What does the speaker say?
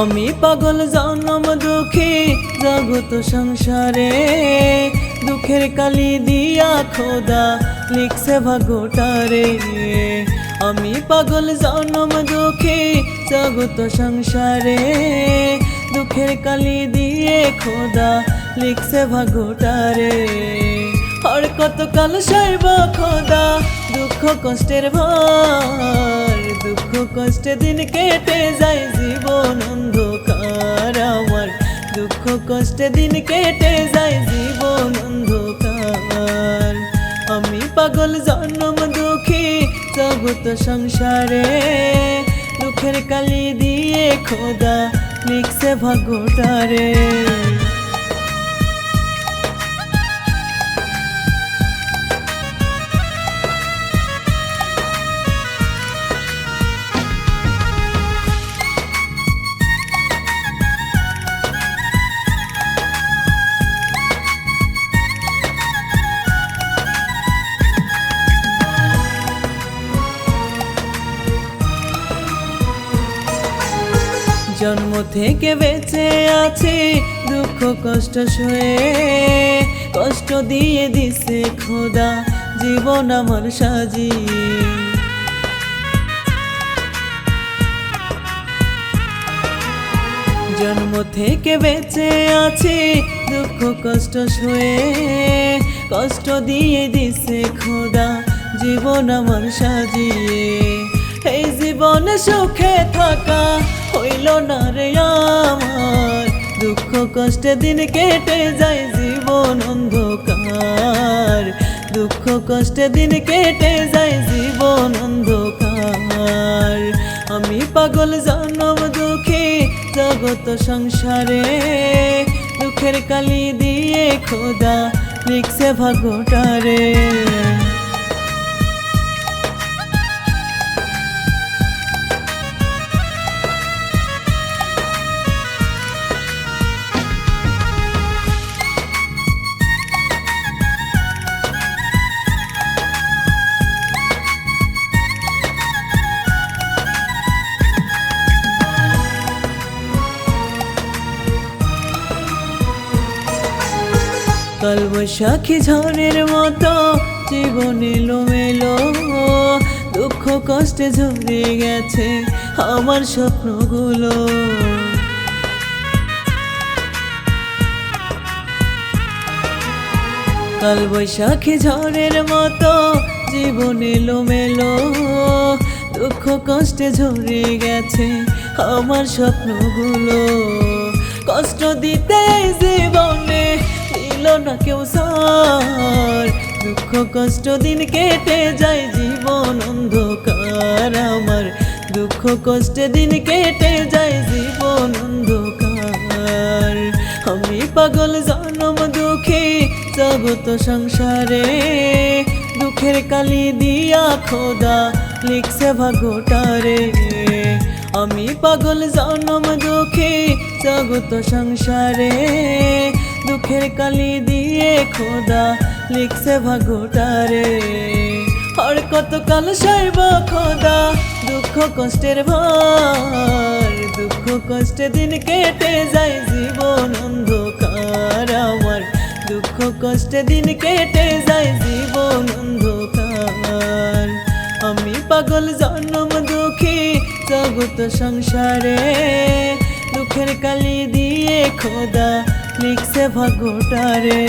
আমি পাগল, জনম দুঃখী জগত সংসারে। দুঃখের কালি দিয়া খোদা লিখছে ভাগোটারে। আমি পাগল, জনম দুঃখী জগত সংসারে। দুঃখের কালি দিয়ে খোদা লিখছে ভাগোটারে। আর কত কাল সইব খোদা? দুঃখ কষ্টের ভার, দুঃখ কষ্টে দিন কেটে যায় জীবন অন্ধকার আমার। দুঃখ কষ্টে দিন কেটে যায় জীবন অন্ধকার। আমি পাগল জন্ম দুঃখী জগত সংসারে দুঃখের কালি দিয়ে খোদা, লিখছে ভাগ্যটারে জন্ম থেকে বেঁচে আছি, দুঃখ কষ্ট সয়ে কষ্ট দিয়ে দিছে খোদা জীবন আমার সাজিয়ে জন্ম থেকে বেঁচে আছি, দুঃখ কষ্ট সয়ে কষ্ট দিয়ে দিছে খোদা জীবন আমার সাজিয়ে। এই জীবনে সুখে থাকা হইল না রে আমার? দুঃখ কষ্টে দিন কেটে যায় জীবন অন্ধকার। দুঃখ কষ্টে দিন কেটে যায় জীবন অন্ধকার। আমি পাগল জনম দুঃখী জগত সংসারে। দুঃখের কালি দিয়ে খোদা লিখছে ভাগোটারে কাল বৈশাখী ঝড়ের মতো, জীবন এলো মেলো দুঃখ কষ্টে ঝরে গেছে আমার স্বপ্নগুলো। কাল বৈশাখী ঝড়ের মতো, জীবন এলো মেলো দুঃখ কষ্টে ঝরে গেছে আমার স্বপ্নগুলো। কষ্ট দিতে জীবনে দিল না কেউ সার। দুঃখ কষ্ট দিন কেটে যায় জীবন অন্ধকার আমার। দুঃখ কষ্টে দিন কেটে যায় জীবন অন্ধকার। আমি পাগল জনম দুঃখী জগত সংসারে। দুঃখের কালি দিয়া খোদা লিখছে ভাগোটারে আমি পাগল জনম দুঃখী জগত সংসারে। দুঃখের কালি দিয়ে খোদা লিখছে ভাগোটারে আর কত কাল সইব খোদা, দুঃখ কষ্টের ভার। দুঃখ কষ্টে দিন কেটে যায় জীবন অন্ধকার আমার। দুঃখ কষ্টে দিন কেটে যায় জীবন অন্ধকার। আমি পাগল জন্ম দুঃখী জগত সংসারে। দুঃখের কালি দিয়ে খোদা লিখছে ভাগ্যটারে